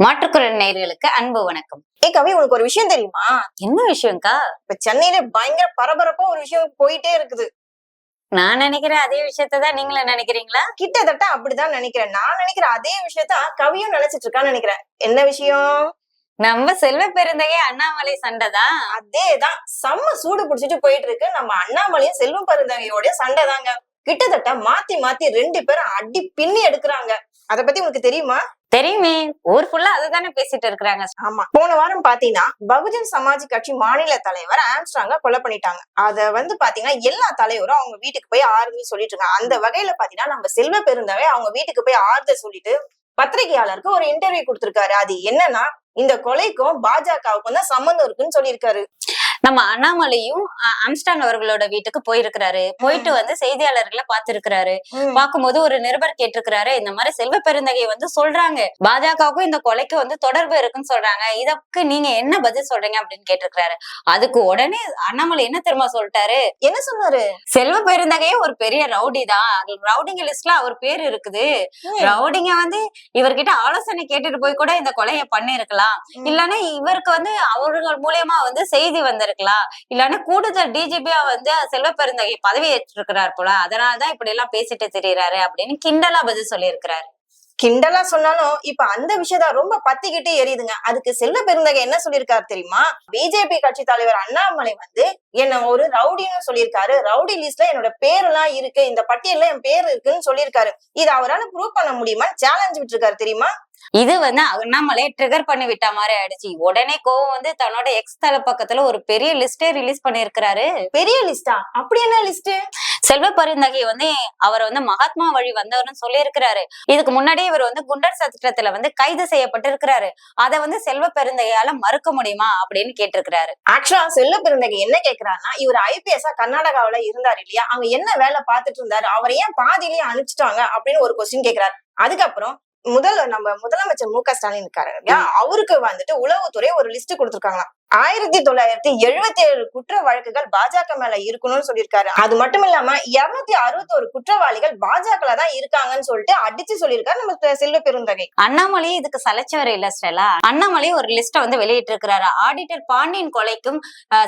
மாற்றுக்குரல் நேயர்களுக்கு அன்பு வணக்கம். ஏ கவி உனக்கு ஒரு விஷயம் தெரியுமா? என்ன விஷயம்க்கா? இப்ப சென்னையில பயங்கர பரபரப்பா ஒரு விஷயம் போயிட்டே இருக்குது. நான் நினைக்கிறேன் அதே விஷயத்தை தான் நீங்களும் நினைக்கிறீங்களா? கிட்டத்தட்ட அப்படிதான் நினைக்கிறேன். நான் நினைக்கிற அதே விஷயத்த கவியும் நினைச்சிட்டு இருக்கான்னு நினைக்கிறேன். என்ன விஷயம்? நம்ம செல்வ பெருந்தகை அண்ணாமலை சண்டை தான். அதேதான். செம்ம சூடு பிடிச்சிட்டு போயிட்டு இருக்கு நம்ம அண்ணாமலையும் செல்வம் பருந்தகையோட சண்டை தாங்க. கிட்டத்தட்ட மாத்தி மாத்தி ரெண்டு பேரும் அடி பின்னி எடுக்கிறாங்க. அத பத்தி உனக்கு தெரியுமா? தெரியுமே ஊர் ஃபுல்லா அதுதானே பேசிட்டு இருக்கிறாங்க. ஆமா. போன வாரம் பாத்தீங்கன்னா பகுஜன் சமாஜ் கட்சி மாநில தலைவர் ஆம்ஸ்ட்ராங்க கொலை பண்ணிட்டாங்க. அத வந்து பாத்தீங்கன்னா எல்லா தலைவரும் அவங்க வீட்டுக்கு போய் ஆறுதல் சொல்லிட்டு இருக்காங்க. அந்த வகையில பாத்தீங்கன்னா நம்ம செல்வ பெருந்தவை அவங்க வீட்டுக்கு போய் ஆறுதல் சொல்லிட்டு பத்திரிகையாளருக்கு ஒரு இன்டர்வியூ கொடுத்திருக்காரு. அது என்னன்னா இந்த கொலைக்கும் பாஜகவுக்கும் தான் சம்மந்தம் இருக்குன்னு சொல்லியிருக்காரு. நம்ம அண்ணாமலையும் அ- ஆம்ஸ்டாங் அவர்களோட வீட்டுக்கு போயிருக்கிறாரு. போயிட்டு வந்து செய்தியாளர்களை பார்த்திருக்கிறாரு. பார்க்கும்போது ஒரு நிருபர் கேட்டிருக்கிறாரு இந்த மாதிரி செல்வ பெருந்தகை வந்து சொல்றாங்க. பாஜகவுக்கும் இந்த கொலைக்கு வந்து தொடர்பு இருக்குன்னு சொல்றாங்க. இதற்கு நீங்க என்ன பதில் சொல்றீங்க அப்படின்னு கேட்டிருக்கிறாரு. அதுக்கு உடனே அண்ணாமலை என்ன தெரியுமா சொல்லிட்டாரு? என்ன சொன்னாரு? செல்வ பெருந்தகையே ஒரு பெரிய ரவுடி தான் ரவுடிங்க லிஸ்ட்ல அவர் பேர் இருக்குது. ரவுடிங்க வந்து இவர்கிட்ட ஆலோசனை கேட்டுட்டு போய் கூட இந்த கொலையை பண்ணிருக்கலாம். இல்லன்னா இவருக்கு வந்து அவர்கள் மூலியமா வந்து செய்தி வந்திருக்கலாம். இல்லன்னா கூடுதல் டிஜிபியா வந்து செல்வ பெருந்தகை பதவி ஏற்றிருக்கிறார் போல. அதனாலதான் இப்படி எல்லாம் பேசிட்டு திரியறாரு அப்படின்னு கிண்டலா பதில் சொல்லியிருக்கிறாரு. கிண்டலா சொன்னாலும் இப்ப அந்த விஷயத்த ரொம்ப பத்திக்கிட்டு எரியுதுங்க. அதுக்கு செல்வ பெருந்தகை என்ன சொல்லியிருக்காரு தெரியுமா? பிஜேபி கட்சி தலைவர் அண்ணாமலை வந்து என்ன ஒரு ரவுடின்னு சொல்லியிருக்காரு. ரவுடி லிஸ்ட்ல என்னோட பேரெல்லாம் இருக்கு. இந்த பட்டியல்ல என் பேர் இருக்குன்னு சொல்லியிருக்காரு. இது அவரால ப்ரூவ் பண்ண முடியுமா சேலஞ்ச் விட்டுருக்காரு தெரியுமா? இது வந்து அண்ணாமலை ட்ரிகர் பண்ணி விட்ட மாதிரி ஆயிடுச்சு. உடனே கோவம் வந்து தன்னோட எக்ஸ் தல பக்கத்துல ஒரு பெரிய லிஸ்டே ரிலீஸ் பண்ணியிருக்கிறாரு. பெரிய லிஸ்டா அப்படி என்ன லிஸ்ட் செல்வ பருந்தகை வந்து அவர் வந்து மகாத்மா வழி வந்தவர்னு சொல்லியிருக்கிறாரு. இதுக்கு முன்னாடி இவர் வந்து குண்டர் சட்டத்துல வந்து கைது செய்யப்பட்டு இருக்கிறாரு அதை வந்து செல்வ பெருந்தகையால மறுக்க முடியுமா அப்படின்னு கேட்டிருக்கிறாரு. ஆக்சுவலா செல்வ பெருந்தகை என்ன கேக்குறாருன்னா இவர் ஐபிஎஸ்ஆ கர்நாடகாவுல இருந்தாரு இல்லையா? அங்க என்ன வேலை பார்த்துட்டு இருந்தாரு? அவரை ஏன் பாதியிலேயே அனுப்பிச்சிட்டாங்க அப்படின்னு ஒரு கொஸ்டின் கேக்குறாரு. அதுக்கப்புறம் முதல் நம்ம முதலமைச்சர் மு க ஸ்டாலின் இருக்காரு இல்லையா? அவருக்கு வந்துட்டு உளவுத்துறை ஒரு லிஸ்ட் கொடுத்திருக்காங்களாம். ஆயிரத்தி தொள்ளாயிரத்தி எழுபத்தி ஏழு குற்ற வழக்குகள் பாஜக மேல இருக்கணும்னு சொல்லியிருக்காரு. அது மட்டும் இல்லாம இருநூத்தி அறுபத்தோரு குற்றவாளிகள் பாஜக தான் இருக்காங்கன்னு சொல்லிட்டு அடிச்சு சொல்லியிருக்காரு நம்ம செல்வ பெருந்தகை. அண்ணாமலை இதுக்கு சலைச்சவர் இல்ல ஸ்டெலா அண்ணாமலை ஒரு லிஸ்ட வந்து வெளியிட்டு இருக்கிறாரு ஆடிட்டர் பாண்டியன் கொலைக்கும்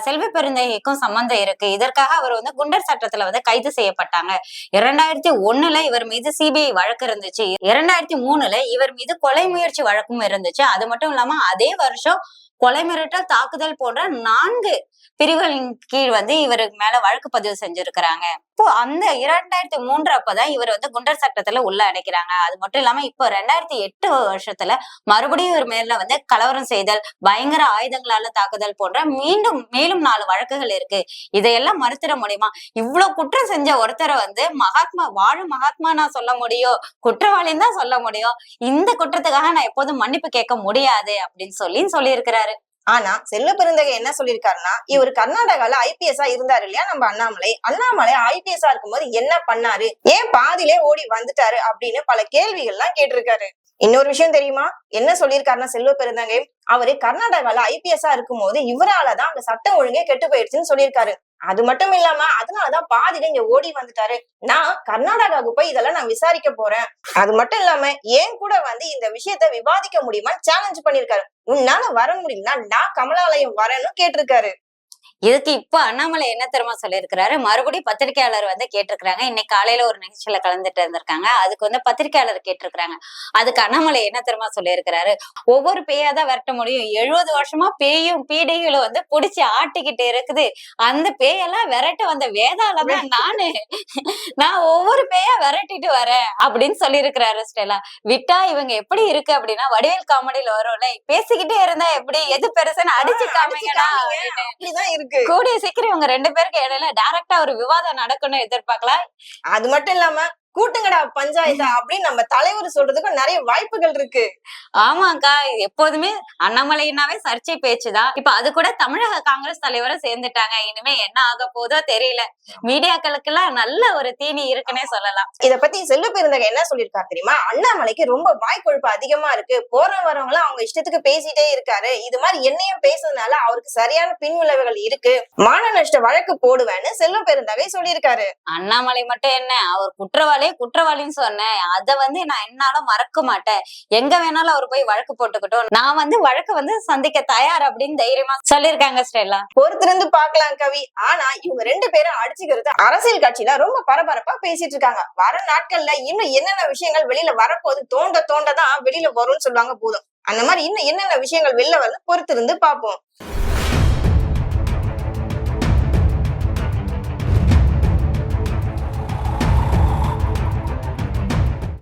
செல்வ பெருந்தகைக்கும் சம்பந்தம் இருக்கு. இதற்காக அவர் வந்து குண்டர் சட்டத்துல வந்து கைது செய்யப்பட்டாங்க. இரண்டாயிரத்தி ஒண்ணுல இவர் மீது சிபிஐ வழக்கு இருந்துச்சு. இரண்டாயிரத்தி மூணுல இவர் மீது கொலை முயற்சி வழக்கும் இருந்துச்சு. அது மட்டும் இல்லாம அதே வருஷம் கொலை மிரட்டல் தாக்குதல் போன்ற நான்கு பிரிவுகளின் கீழ் வந்து இவருக்கு மேல வழக்கு பதிவு செஞ்சிருக்கிறாங்க. இப்போ அந்த இரண்டாயிரத்தி மூன்று அப்பதான் இவர் வந்து குண்டர் சட்டத்துல உள்ள அடைக்கிறாங்க. அது மட்டும் இல்லாம இப்போ ரெண்டாயிரத்தி எட்டு வருஷத்துல மறுபடியும் இவர் மேல வந்து கலவரம் செய்தல் பயங்கர ஆயுதங்களால தாக்குதல் போன்ற மீண்டும் மேலும் நாலு வழக்குகள் இருக்கு. இதையெல்லாம் மறுத்திட முடியுமா? இவ்வளவு குற்றம் செஞ்ச ஒருத்தரை வந்து மகாத்மா வாழும் மகாத்மா நான் சொல்ல முடியும் குற்றவாளின்னு தான் சொல்ல முடியும். இந்த குற்றத்துக்காக நான் எப்போதும் மன்னிப்பு கேட்க முடியாது அப்படின்னு சொல்லி சொல்லியிருக்கிறாரு. ஆனா செல்ல பெருந்தகை என்ன சொல்லியிருக்காருன்னா இவர் கர்நாடகால ஐபிஎஸ்ஆ இருந்தாரு இல்லையா நம்ம அண்ணாமலை? அண்ணாமலை ஐபிஎஸ்ஆ இருக்கும்போது என்ன பண்ணாரு? ஏன் பாதிலே ஓடி வந்துட்டாரு அப்படின்னு பல கேள்விகள்லாம் கேட்டிருக்காரு. இன்னொரு விஷயம் தெரியுமா? என்ன சொல்லியிருக்காருன்னா செல்வ பெருந்தங்கை அவரு கர்நாடகால ஐபிஎஸ்ஆ இருக்கும்போது இவராலதான் அங்க சட்டம் ஒழுங்கே கெட்டு போயிடுச்சுன்னு சொல்லியிருக்காரு. அது மட்டும் இல்லாம அதனாலதான் பாதியில இங்க ஓடி வந்துட்டாரு. நான் கர்நாடகாவுக்கு போய் இதெல்லாம் நான் விசாரிக்க போறேன். அது மட்டும் இல்லாம ஏன் கூட வந்து இந்த விஷயத்த விவாதிக்க முடியுமா சேலஞ்ச் பண்ணிருக்காரு உன்னால வர முடியும்னா நான் கமலாலயம் வரேன்னு கேட்டிருக்காரு. இதுக்கு இப்ப அண்ணாமலை என்ன தெரியுமா சொல்லியிருக்கிறாரு? மறுபடியும் பத்திரிகையாளர் வந்து கேட்டிருக்கிறாங்க. இன்னைக்கு காலையில ஒரு நிகழ்ச்சியில கலந்துட்டு இருந்திருக்காங்க. அதுக்கு வந்து பத்திரிகையாளர் கேட்டிருக்கிறாங்க. அதுக்கு அண்ணாமலை என்ன தெரியுமா சொல்லியிருக்கிறாரு? ஒவ்வொரு பேயா தான் விரட்ட முடியும். எழுபது வருஷமா பேயும் பீடைகளும் வந்து புடிச்சு ஆட்டிக்கிட்டு இருக்குது. அந்த பேயெல்லாம் விரட்ட வந்த வேதாள தான் நானு? நான் ஒவ்வொரு பேயா விரட்டிட்டு வரேன் அப்படின்னு சொல்லியிருக்கிறாரு ஸ்டெலா விட்டா இவங்க எப்படி இருக்கு அப்படின்னா வடிவேல் காமெடியில வரும்ல பேசிக்கிட்டே இருந்தா எப்படி? எது பெருசுன்னு அடிச்சு காமிங்கடா அப்படின்னு. இருக்கு. கூடிய சீக்கிரம் இவங்க ரெண்டு பேருக்கு இடையில டைரக்டா ஒரு விவாதம் நடக்கணும்னு எதிர்பார்க்கலாம். அது மட்டும் இல்லாம கூட்டுங்கடா பஞ்சாயத்தா அப்படின்னு நம்ம தலைவர் சொல்றதுக்கும் நிறைய வாய்ப்புகள் இருக்கு. ஆமாக்கா எப்போதுமே அண்ணாமலைனாவே சர்ச்சை பேச்சுதான் இப்ப அது கூட தமிழக காங்கிரஸ் தலைவரும் சேர்ந்துட்டாங்க. இனிமே என்ன ஆக போதோ தெரியல. மீடியாக்களுக்கு எல்லாம் நல்ல ஒரு தீனி இருக்குன்னே சொல்லலாம். இத பத்தி செல்வ பெருந்தகை என்ன சொல்லியிருக்காரு தெரியுமா? அண்ணாமலைக்கு ரொம்ப வாய்க்கொழுப்பு அதிகமா இருக்கு. போற வரவங்க அவங்க இஷ்டத்துக்கு பேசிட்டே இருக்காரு. இது மாதிரி என்னையும் பேசுறதுனால அவருக்கு சரியான பின்விளைவுகள் இருக்கு. மான நஷ்ட வழக்கு போடுவேன்னு செல்வ பெருந்தகை சொல்லியிருக்காரு. அண்ணாமலை மட்டும் என்ன? அவர் குற்றவாளி ஒரே குற்றவாளின்னு சொன்னேன். அதை வந்து நான் என்னால மறக்க மாட்டேன். எங்க வேணாலும் அவர் போய் வழக்கு போட்டுக்கிட்டோம். நான் வந்து வழக்கு வந்து சந்திக்க தயார் அப்படின்னு தைரியமா சொல்லியிருக்காங்க ஸ்டெல்லா. பொறுத்திருந்து பாக்கலாம் கவி. ஆனா இவங்க ரெண்டு பேரும் அடிச்சுக்கிறது அரசியல் கட்சியில ரொம்ப பரபரப்பா பேசிட்டு இருக்காங்க. வர நாட்கள்ல இன்னும் என்னென்ன விஷயங்கள் வெளியில வரப்போது தோண்ட தோண்டதான் வெளியில வரும்னு சொல்லுவாங்க போதும். அந்த மாதிரி இன்னும் என்னென்ன விஷயங்கள் வெளில வந்து பொறுத்திருந்து பார்ப்போம்.